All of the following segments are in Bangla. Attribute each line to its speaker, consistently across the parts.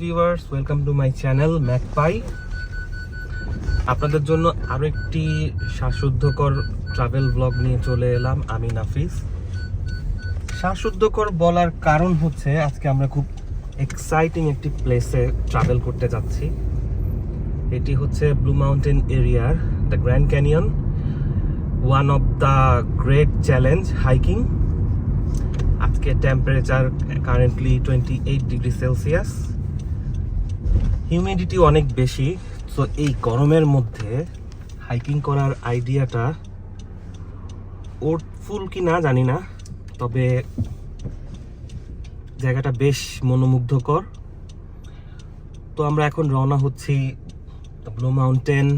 Speaker 1: Viewers welcome to my channel magpie আপনাদের জন্য আরও একটি শ্বাসরুদ্ধকর ট্রাভেল ব্লগ নিয়ে চলে এলাম, আমি নাফিস। শ্বাসরুদ্ধকর বলার কারণ হচ্ছে আজকে আমরা খুব এক্সাইটিং একটি প্লেসে ট্রাভেল করতে যাচ্ছি। এটি হচ্ছে ব্লু মাউন্টেন এরিয়ার the Grand Canyon one of the great challenge hiking আজকে temperature currently twenty eight degree Celsius humidity অনেক বেশি তো এই গরমের মধ্যে হাইকিং করার আইডিয়াটা ওর ফুল কি না জানি না, তবে জায়গাটা বেশ মনোমুগ্ধকর। তো আমরা এখন রওনা হচ্ছি ব্লু মাউন্টেন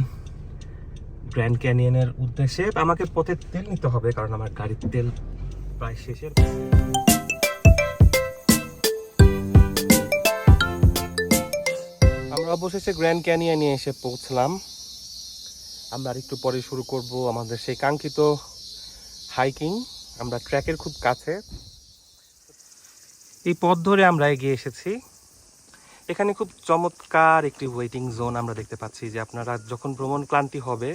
Speaker 1: গ্র্যান্ড ক্যানিয়নের উদ্দেশ্যে। আমাকে পথে তেল নিতে হবে, কারণ আমার গাড়ির তেল প্রায় শেষের। অবশেষে গ্র্যান্ড ক্যানিয়নে এসে পৌঁছলাম। আমরা একটু পরে শুরু করব আমাদের সেই কাঙ্ক্ষিত হাইকিং আমরা ট্র্যাকের খুব কাছে। এই পথ ধরে আমরা এগিয়ে এসেছি। এখানে খুব চমৎকার একটি ওয়েটিং জোন আমরা দেখতে পাচ্ছি যে আপনারা যখন ভ্রমণ ক্লান্তি হবে,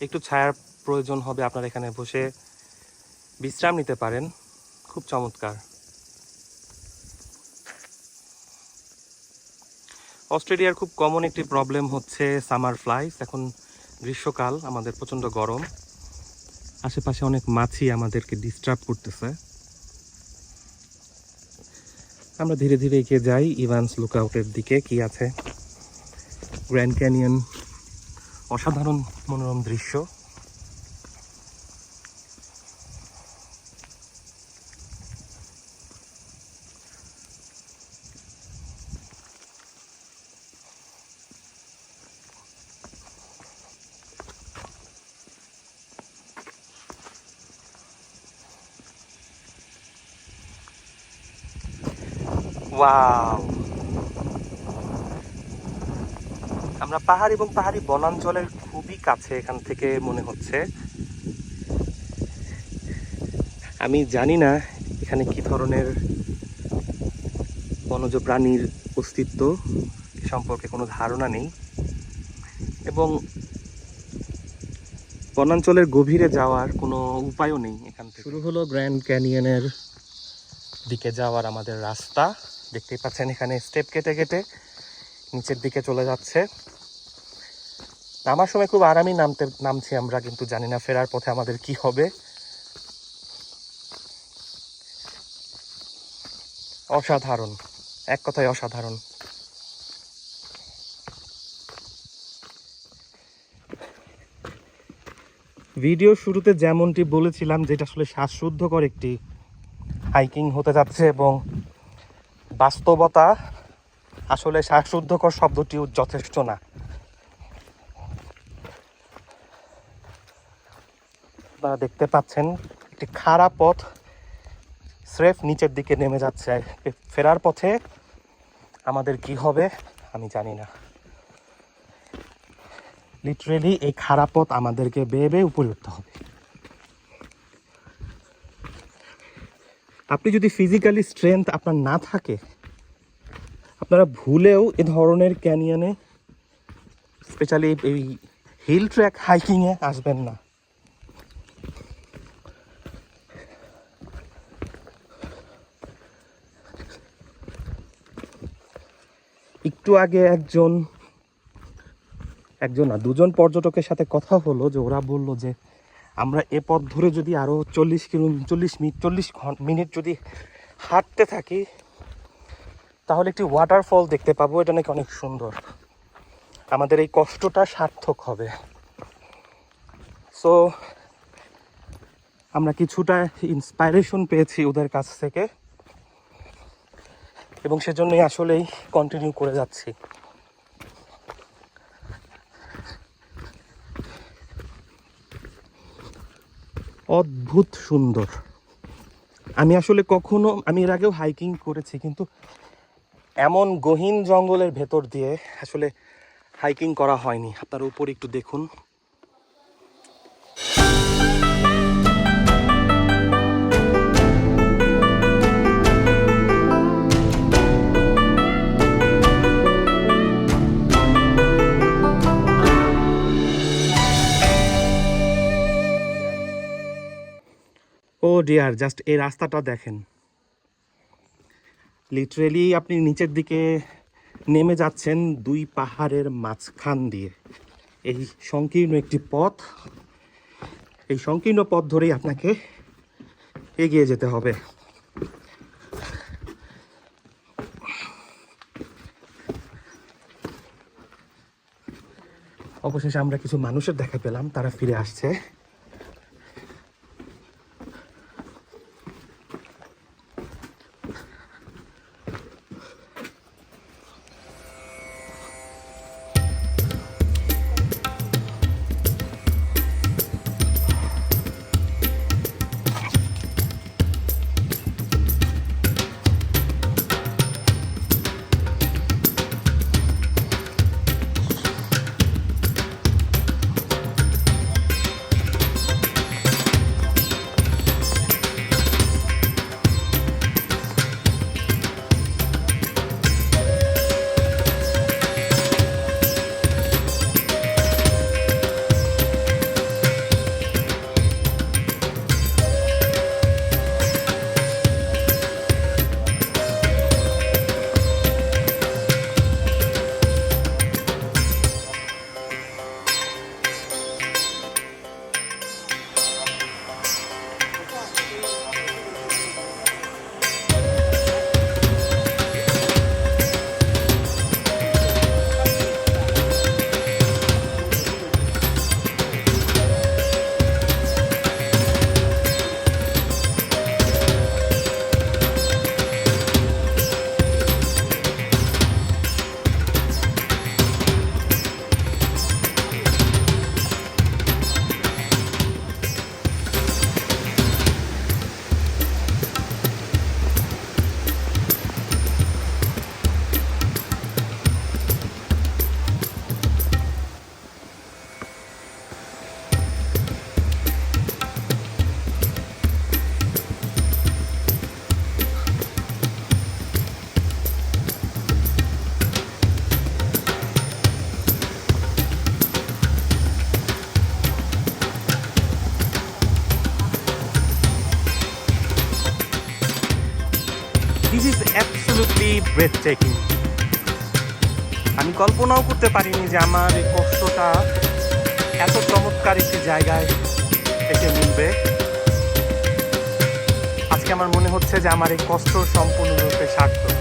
Speaker 1: একটু ছায়ার প্রয়োজন হবে, আপনারা এখানে বসে বিশ্রাম নিতে পারেন। খুব চমৎকার। অস্ট্রেলিয়ার খুব কমন একটি প্রবলেম হচ্ছে সামার ফ্লাইস এখন গ্রীষ্মকাল, আমাদের প্রচণ্ড গরম। আশেপাশে অনেক মাছি আমাদেরকে ডিস্টার্ব করতেছে। আমরা ধীরে ধীরে এগিয়ে যাই। ইভান্স লুকআউটের দিকে কি আছে? গ্র্যান্ড ক্যানিয়ন অসাধারণ মনোরম দৃশ্য। ওয়াও আমরা পাহাড় এবং পাহাড়ি বনাঞ্চলের খুবই কাছে এখান থেকে মনে হচ্ছে। আমি জানি না এখানে কি ধরনের বনজ প্রাণীর অস্তিত্ব সম্পর্কে কোনো ধারণা নেই। এবং বনাঞ্চলের গভীরে যাওয়ার কোনো উপায়ও নেই এখান থেকে। শুরু হলো গ্র্যান্ড ক্যানিয়নের দিকে যাওয়ার আমাদের রাস্তা। দেখতেই পাচ্ছেন এখানে স্টেপ কেটে কেটে নিচের দিকে চলে যাচ্ছে। নামার সময় খুব আরামই নামতে, নামছি আমরা, কিন্তু জানি না ফেরার পথে আমাদের কি হবে। অসাধারণ, এক কথায় অসাধারণ। ভিডিও শুরুতে যেমনটি বলেছিলাম, যেটা আসলে শ্বাসরুদ্ধকর একটি হাইকিং হতে যাচ্ছে এবং বাস্তবতা আসলে শ্বাসরুদ্ধকর শব্দটিও যথেষ্ট না। আপনারা দেখতে পাচ্ছেন, একটি খারাপ পথ স্রেফ নিচের দিকে নেমে যাচ্ছে। ফেরার পথে আমাদের কি হবে আমি জানি না। লিটারেলি এই খারাপ পথ আমাদেরকে বেয়ে বেয়ে উপরে উঠতে হবে। আপনি যদি ফিজিক্যালি স্ট্রেংথ আপনার না থাকে, আপনারা ভুলেও এ ধরনের ক্যানিয়নে স্পেশালি এই হিল ট্র্যাক হাইকিংয়ে আসবেন না। একটু আগে একজন একজন না, দুজন পর্যটকের সাথে কথা হলো যে ওরা বলল যে আমরা এ পথ ধরে যদি আরও চল্লিশ কিলো, চল্লিশ মিনিট চল্লিশ মিনিট যদি হাঁটতে থাকি, তাহলে একটি ওয়াটারফল দেখতে পাবো। এটা নাকি অনেক সুন্দর। আমাদের এই কষ্টটা সার্থক হবে। সো আমরা কিছুটা ইন্সপাইরেশন পেয়েছি ওদের কাছ থেকে। এবং সেজন্যই আসলেই কন্টিনিউ করে যাচ্ছি। অদ্ভুত সুন্দর। আমি আসলে কখনো, আমি এর আগেও হাইকিং করেছি, কিন্তু এমন গহীন জঙ্গলের ভেতর দিয়ে আসলে হাইকিং করা হয়নি। আপনার উপর একটু দেখুন। ডিয়ার জাস্ট এই রাস্তাটা দেখেন। লিটারেলি আপনি নিচের দিকে নেমে যাচ্ছেন দুই পাহাড়ের মাঝখান দিয়ে। এই সংকীর্ণ একটি পথ, এই সংকীর্ণ পথ ধরেই আপনাকে এগিয়ে যেতে হবে। অবশেষে আমরা কিছু মানুষের দেখা পেলাম, তারা ফিরে আসছে। অ্যাবসলুটলি ব্রেথ টেকিং আমি কল্পনাও করতে পারিনি যে আমার এই কষ্টটা এত চমৎকার একটি জায়গায় এসে মিলবে। আজকে আমার মনে হচ্ছে যে আমার এই কষ্ট সম্পূর্ণরূপে সার্থক।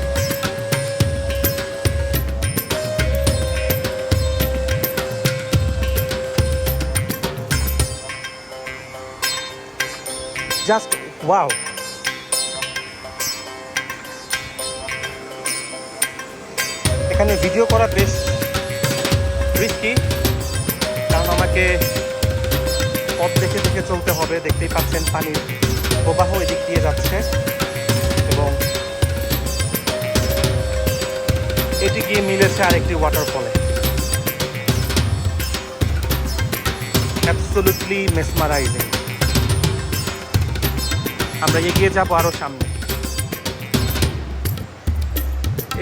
Speaker 1: জাস্ট ওয়াও এখানে ভিডিও করা বেশ রিস্কি কারণ আমাকে পথ দেখে দেখে চলতে হবে। দেখতেই পাচ্ছেন পানির প্রবাহ এদিক দিয়ে যাচ্ছে এবং এটি গিয়ে মিলেছে আরেকটি ওয়াটারফলে অ্যাবসোলুটলি মেসমারাইজিং আমরা এগিয়ে যাব আরও সামনে।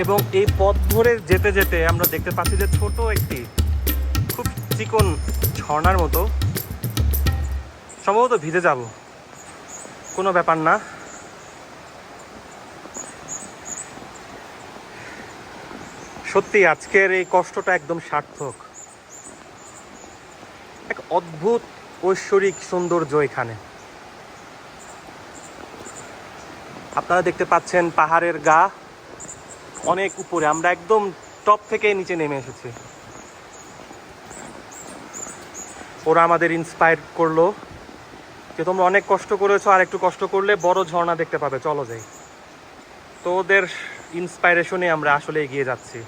Speaker 1: এবং এই পথ ধরে যেতে যেতে আমরা দেখতে পাচ্ছি যে ছোট একটি খুব চিকন ঝর্ণার মতো। সম্ভবত ভিজে যাব। কোনো ব্যাপার না। সত্যি আজকের এই কষ্টটা একদম সার্থক। এক অদ্ভুত ঐশ্বরিক সৌন্দর্য এখানে। আপনারা দেখতে পাচ্ছেন পাহাড়ের গা। অনেক উপরে, আমরা একদম টপ থেকে নিচে নেমে এসেছি। ওরা আমাদের ইন্সপায়ার করল যে তোমরা অনেক কষ্ট করেছ, আর একটু কষ্ট করলে বড় ঝর্ণা দেখতে পাবে। চলো যাই। তো ওদের ইন্সপাইরেশনে আমরা আসলে এগিয়ে যাচ্ছি।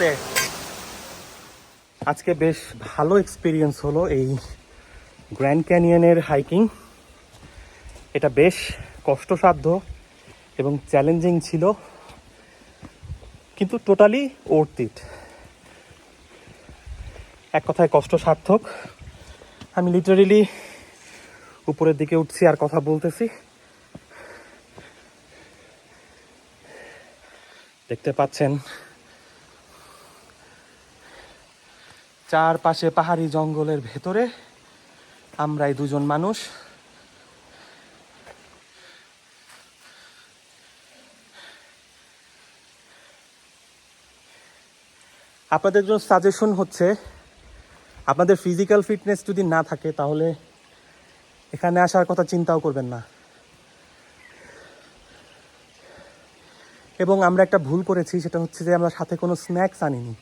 Speaker 1: আস্তে আজকে বেশ ভালো এক্সপিরিয়েন্স হলো এই গ্র্যান্ড ক্যানিয়নের হাইকিং এটা বেশ কষ্টসাধ্য এবং চ্যালেঞ্জিং ছিল, কিন্তু টোটালি ওর্থ এক কথায় কষ্ট সার্থক আমি লিটারেলি উপরের দিকে উঠছি আর কথা বলতেছি। দেখতে পাচ্ছেন চারপাশে পাহাড়ি জঙ্গলের ভেতরে আমরা এই দুজন মানুষ। আপনাদের জন্য সাজেশন হচ্ছে, আপনাদের ফিজিক্যাল ফিটনেস যদি না থাকে, তাহলে এখানে আসার কথা চিন্তাও করবেন না। এবং আমরা একটা ভুল করেছি, সেটা হচ্ছে যে আমরা সাথে কোনো স্ন্যাক্স আনিনি।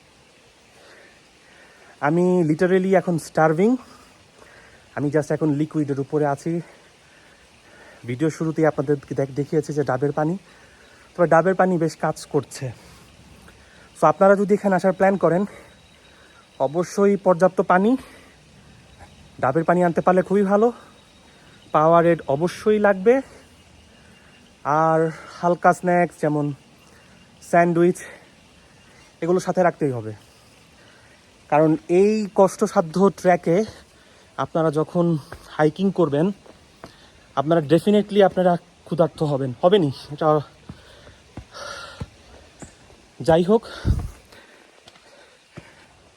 Speaker 1: আমি লিটারেলি এখন স্টার্ভিং আমি জাস্ট এখন লিকুইডের উপরে আছি। ভিডিও শুরুতেই আপনাদেরকে দেখ দেখিয়েছি যে ডাবের পানি। তবে ডাবের পানি বেশ কাজ করছে। সো আপনারা যদি এখানে আসার প্ল্যান করেন, অবশ্যই পর্যাপ্ত পানি। ডাবের পানি আনতে পারলে খুবই ভালো। পাওয়ার রেড অবশ্যই লাগবে। আর হালকা স্ন্যাক্স যেমন স্যান্ডউইচ, এগুলো সাথে রাখতেই হবে। কারণ এই কষ্টসাধ্য ট্র্যাকে আপনারা যখন হাইকিং করবেন, আপনারা ডেফিনেটলি আপনারা ক্ষুধার্ত হবেন। হবেনি এটা যাই হোক,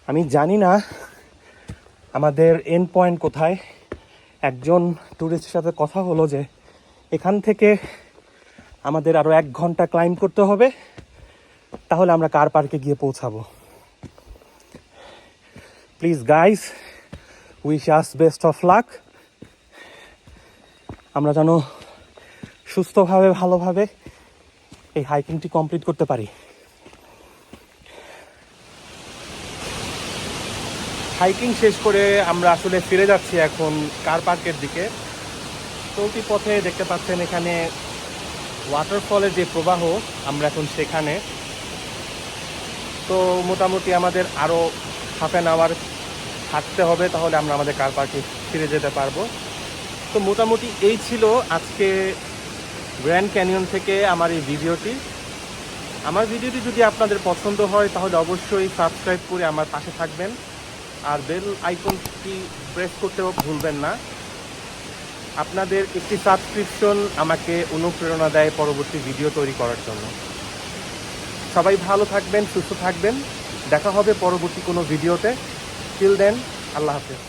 Speaker 1: আমি জানি না আমাদের এন্ড পয়েন্ট কোথায়। একজন ট্যুরিস্টের সাথে কথা হলো যে এখান থেকে আমাদের আরও এক ঘণ্টা ক্লাইম করতে হবে, তাহলে আমরা কার পার্কে গিয়ে পৌঁছাবো? Please guys wish us best of luck আমরা যেন সুস্থভাবে, ভালোভাবে এই হাইকিংটি কমপ্লিট করতে পারি। হাইকিং শেষ করে আমরা আসলে ফিরে যাচ্ছি এখন কার পার্কের দিকে। চলতি পথে দেখতে পাচ্ছেন এখানে ওয়াটারফলের যে প্রবাহ, আমরা এখন সেখানে। তো মোটামুটি আমাদের আরও হাফ অ্যান আওয়ার হাঁটতে হবে, তাহলে আমরা আমাদের কার পার্কে ফিরে যেতে পারব। তো মোটামুটি এই ছিল আজকে গ্র্যান্ড ক্যানিয়ন থেকে আমার এই ভিডিওটি। আমার ভিডিওটি যদি আপনাদের পছন্দ হয়, তাহলে অবশ্যই সাবস্ক্রাইব করে আমার পাশে থাকবেন। আর বেল আইকনটি প্রেস করতেও ভুলবেন না। আপনাদের একটি সাবস্ক্রিপশন আমাকে অনুপ্রেরণা দেয় পরবর্তী ভিডিও তৈরি করার জন্য। সবাই ভালো থাকবেন, সুস্থ থাকবেন। দেখা হবে পরবর্তী কোনো ভিডিওতে। টিল দেন আল্লাহ হাফেজ